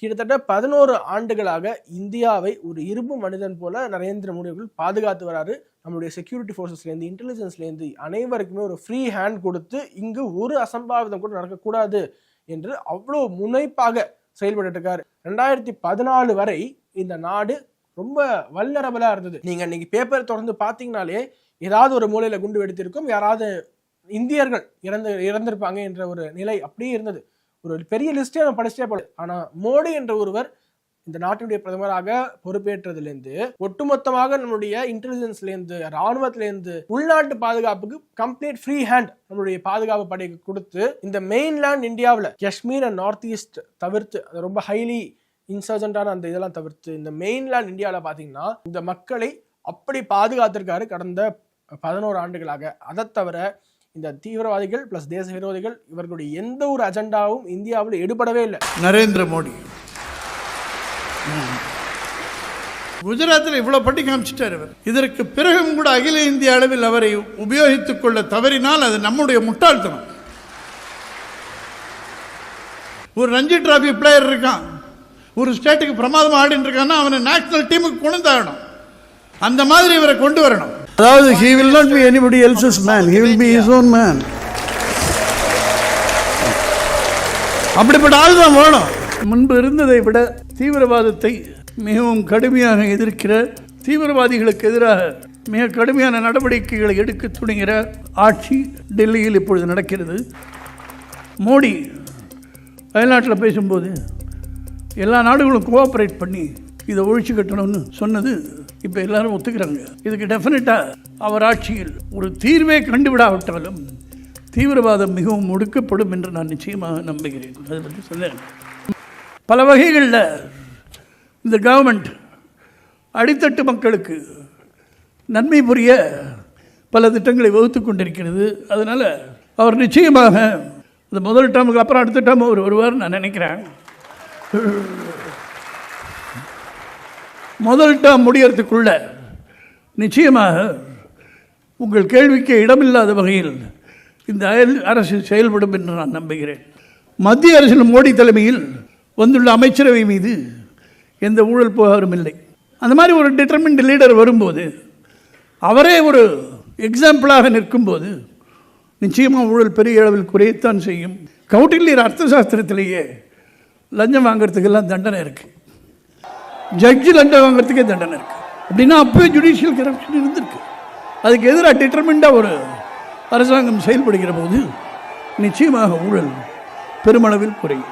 கிட்டத்தட்ட பதினோரு ஆண்டுகளாக இந்தியாவை ஒரு இரும்பு மனிதன் போல நரேந்திர மோடி அவர்கள் பாதுகாத்து வராரு. நம்மளுடைய செக்யூரிட்டி ஃபோர்ஸஸ்லேருந்து இன்டெலிஜென்ஸ்லேருந்து அனைவருக்குமே ஒரு ஃப்ரீ ஹேண்ட் கொடுத்து இங்கு ஒரு அசம்பாவிதம் கூட நடக்கக்கூடாது என்று அவ்வளோ முனைப்பாக செயல்பட்டு இருக்காரு ரெண்டாயிரத்தி பதினாலு வரை இந்த நாடு ரொம்ப வல்லரபலா இருந்தது. நீங்க இன்னைக்கு பேப்பர் தொடர்ந்து பாத்தீங்கனாலே ஏதாவது ஒரு மூலையில குண்டு வெடித்திருக்கும் யாராவது இந்தியர்கள் இறந்து இறந்திருப்பாங்க என்ற ஒரு நிலை அப்படியே இருந்தது. ஒரு பெரிய லிஸ்ட்டே நம்ம படிச்சிட்டே போல. ஆனா மோடி என்ற ஒருவர் இந்த நாட்டினுடைய பிரதமராக பொறுப்பேற்றதுலேருந்து ஒட்டுமொத்தமாக நம்மளுடைய இன்டெலிஜென்ஸ்லேருந்து இருந்து உள்நாட்டு பாதுகாப்புக்கு கம்ப்ளீட் ஃப்ரீ ஹேண்ட் நம்மளுடைய பாதுகாப்பு படைக்கு கொடுத்து இந்த மெயின்லேண்ட் இந்தியாவில் காஷ்மீர் அண்ட் நார்த் ஈஸ்ட் தவிர்த்து அது ரொம்ப ஹைலி இன்சர்ஜென்டான அந்த இதெல்லாம் தவிர்த்து இந்த மெயின்லேண்ட் இந்தியாவில் பார்த்தீங்கன்னா இந்த மக்களை அப்படி பாதுகாத்திருக்காரு கடந்த பதினோரு ஆண்டுகளாக. அதை தவிர இந்த தீவிரவாதிகள் பிளஸ் தேச விரோதிகள் இவர்களுடைய எந்த ஒரு அஜெண்டாவும் இந்தியாவில் எடுபடவே இல்லை. நரேந்திர மோடி. குஜராத்தில் இவ்வளோ பட்டி காமிச்சிட்டார் அவர் இதற்கு பிறகும் கூட அகில இந்திய அளவில் அவரை உபயோகித்துக் கொள்ள தவறினால் அது நம்முடைய முட்டாள்தனம். ஒரு ரஞ்சி டிராபி பிளேயர் இருக்கான். ஒரு ஸ்டேட்டுக்கு பிரமாதம் ஆடின்னு இருக்கான்னா அவனை நேஷனல் டீமுக்கு கொண்டு வரணும் அந்த மாதிரி இவரை கொண்டு வரணும். அதாவது he will not not anybody anybody else's man he will be his own man அப்படிப்பட்ட ஆள் தான் வேணும். முன்பு இருந்ததை விட தீவிரவாதத்தை மிகவும் கடுமையாக எதிர்க்கிற தீவிரவாதிகளுக்கு எதிராக மிக கடுமையான நடவடிக்கைகளை எடுக்க துணிகிற ஆட்சி டெல்லியில் இப்பொழுது நடக்கிறது. மோடி வயநாட்டில் பேசும்போது எல்லா நாடுகளும் கோஆப்ரேட் பண்ணி இதை ஒழிச்சு கட்டணும்னு சொன்னது இப்போ எல்லாரும் ஒத்துக்கிறாங்க. இதுக்கு டெஃபினட்டாக அவர் ஆட்சியில் ஒரு தீர்வே கண்டுவிடாவிட்டாலும் தீவிரவாதம் மிகவும் ஒடுக்கப்படும் என்று நான் நிச்சயமாக நம்புகிறேன். அதை பற்றி சொன்னேன் பல வகைகளில் இந்த கவர்மெண்ட் அடித்தட்டு மக்களுக்கு நன்மை புரிய பல திட்டங்களை வகுத்து கொண்டிருக்கிறது. அதனால் அவர் நிச்சயமாக இந்த முதல் டேமுக்கு அப்புறம் அடுத்த டேம் அவர் வருவார் நான் நினைக்கிறேன். முதல் டேர்ம் முடியறதுக்குள்ள நிச்சயமாக உங்கள் கேள்விக்கு இடமில்லாத வகையில் இந்த அயல் அரசு செயல்படும் என்று நான் நம்புகிறேன். மத்திய அரசின் மோடி தலைமையில் வந்துள்ள அமைச்சரவை மீது எந்த ஊழல் புகாரும் இல்லை. அந்த மாதிரி ஒரு டிட்டர்மின்ட் லீடர் வரும்போது அவரே ஒரு எக்ஸாம்பிளாக நிற்கும்போது நிச்சயமாக ஊழல் பெரிய அளவில் குறையத்தான் செய்யும். கௌட்டில்யர் அர்த்த சாஸ்திரத்திலேயே லஞ்சம் வாங்கிறதுக்கெல்லாம் தண்டனை இருக்குது ஜட்ஜு லஞ்சம் வாங்குறதுக்கே தண்டனை இருக்குது அப்படின்னா அப்போயே ஜுடிஷியல் கரப்ஷன் இருந்திருக்கு. அதுக்கு எதிராக டிட்டர்மெண்ட்டாக ஒரு அரசாங்கம் செயல்படுகிற போது நிச்சயமாக ஊழல் பெருமளவில் குறையும்.